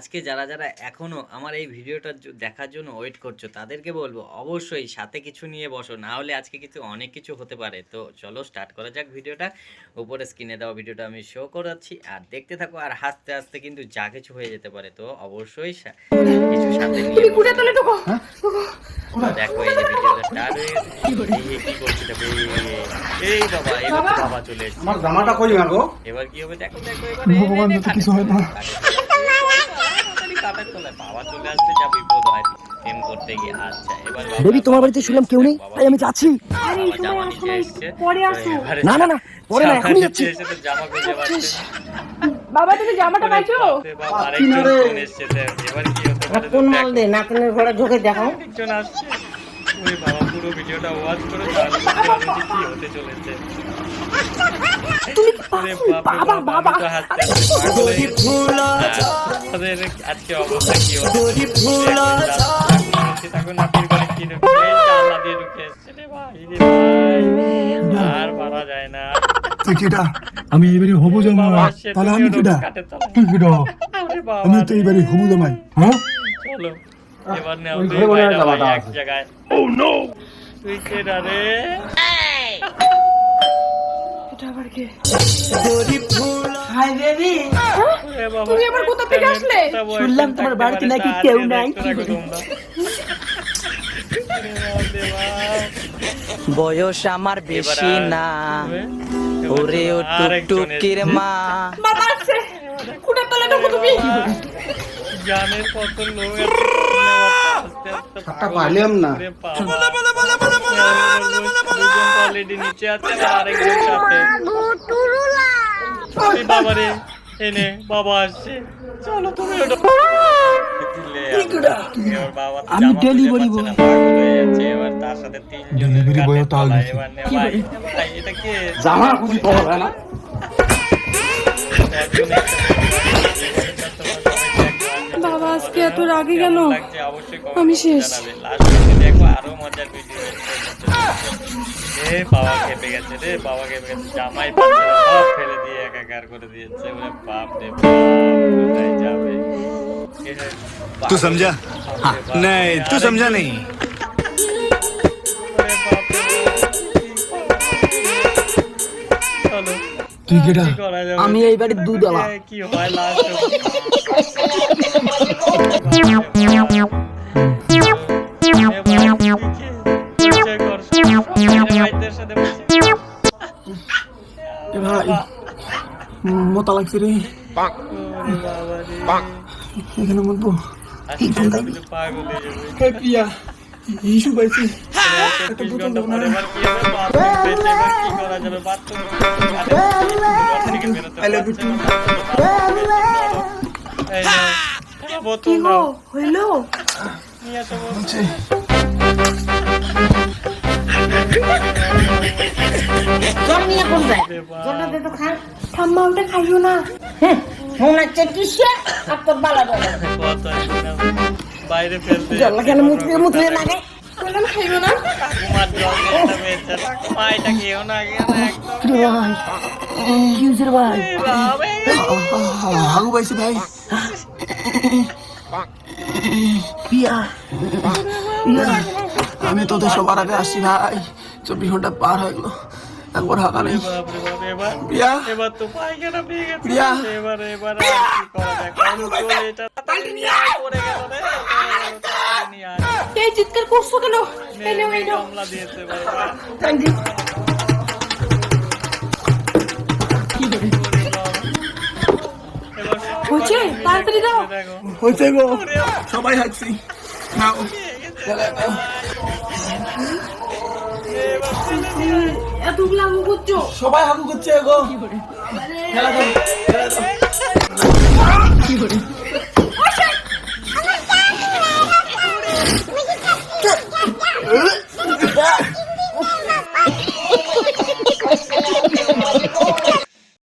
আজকে যারা যারা এখনও আমার এই ভিডিওটা দেখার জন্য ওয়েট করছ তাদেরকে বলব অবশ্যই সাথে কিছু নিয়ে বসো। না হলে আজকে কিন্তু অনেক কিছু হতে পারে। তো চলো স্টার্ট করা যাক ভিডিওটা। উপরে স্ক্রিনে দেওয়া ভিডিওটা আমি শো করাচ্ছি। আর দেখতে থাকো আর হাসতে হাসতে কিন্তু যা কিছু হয়ে যেতে পারে। তো অবশ্যই কিছু সাথে নিয়ে তুমি কুড়ে তোলে ঢোকো। তো দেখো এই যে ভিডিওটা স্টার্ট হয়ে গেছে। এই এই কি করছি দেখো এই, বাবা এবার বাবা চলে এসেছে। আমার জামাটা কই মাগো এবার কি হবে? দেখো দেখো এবার ভগবান, যাতে কিছু হয় না। কাপের তলায় বাবা চলে আসলে যা বিপদ হয় প্রেম করতে গিয়ে আচ্ছা এবার বেবি তোমার বাড়িতে শুনলাম কেউ নেই? তাই আমি যাচ্ছি। আরে এই বাবা সময় আসো না পরে আসো। না না না পরে না এখনই যাচ্ছি। জামা খুঁজে পাচ্ছে। বাবা তুমি জামাটা পাইছো? ফোন এসছে তো, এবার কি হতে পারে? কোন মাল। দে? নাতনের ঘরে ঢোকে দেখো আরেকজন আসছে। ওরে বাবা পুরো ভিডিওটা ওয়াচ করে তাহলে বুঝতে কি হতে চলেছে। আমি তো হাসতে হাসতে পাগল গেছি। তাদের আজকে অবস্থা কি হচ্ছে? তখন নাতির কি ঢুকছে এই জানলা দিয়ে ঢুকে এসছে। রে ভাই আর পারা যায় না। তুই কিটা আমি এবারে হবু জামাই আসছে, তাহলে আমি কিটা। তুই আমি তো এবারে হবু জামাই হ্যাঁ? চলো। এবার নাও দুই ঘরে ভাইরা ভাই এক আছে। জায়গায়। তুই কেডা রে। এটা আবার কে? হাই বেবি তুমি আবার কোথা থেকে আসলে? শুনলাম তোমার বাড়িতে নাকি কেউ নাই। বয়স আমার বেশি না। ওরে ও টুকটুকির মা। বাবা কুড়ে তুমি জানের কত লোক পাগল পারলাম না। নিচে আছে আরেকজন সাথে। বাবা রে এনে বাবা আসছে। চলো তুমি ওটা এবার আমি তার সাথে তিনজনের Delivery boy তাল তলায়। দিছে। এবার নে ভাই, ভাই, এটা কে? জামা খুঁজি পাওয়া যায় না। এত রাগে কেন কেমন লাগছে অবশ্যই comment আমি করে শেষ। জানাবে। Last অবধি দেখো আরো মজার ভিডিও এ বাবা খেপে গেছে রে বাবা খেপে গেছে জামাই পাচ্ছে না, সব ফেলে দিয়ে একাকার করে দিয়েছে ওরে বাপ রে বাপ কোথায় যাবে এ হে, तू समझा বাপ রে বাপ। नहीं तू আরেকজন- समझा नहीं তুই কেটা যাবে? আমি এই বাড়ির দুধ আলা এ, কি হয় লাস্ট মোতা লাগছে রে। এখানে মরবো। প্রিয়া ইস্যু পাইছি। হইল না হচ্ছে কিসে আর তোর বাইরে ফেলতে জল কেন মুতলে মুতলে লাগে বললাম খাইও না তোমার জল খেতে পেয়েছে মা এটা খেয়েও না একদম ভাই কি হয়েছে ভাই হাগু পাইছি ভাই প্রিয়া আমি তোদের সবার আগে আসছি ভাই চব্বিশ ঘণ্টা পার হয়ে গেলো একবার হাঁকা নেই বাপরে বাপ, এবার প্রিয়া এবার তো পায়খানা পেয়ে গেছে প্রিয়া। এবার এবার কি করা যায় চলে এটা পড়ে গেল রে এই চিৎকার করছ কেন? দিয়েছে বাবা। থ্যাংক ইউ হয়েছে? তাড়াতাড়ি দাও। হয়েছে গো। সবাই হাঁকছি নাও। এতগুলো করছ। সবাই হাগু করছে গো। খেলা দাও খেলা দাও কি করে?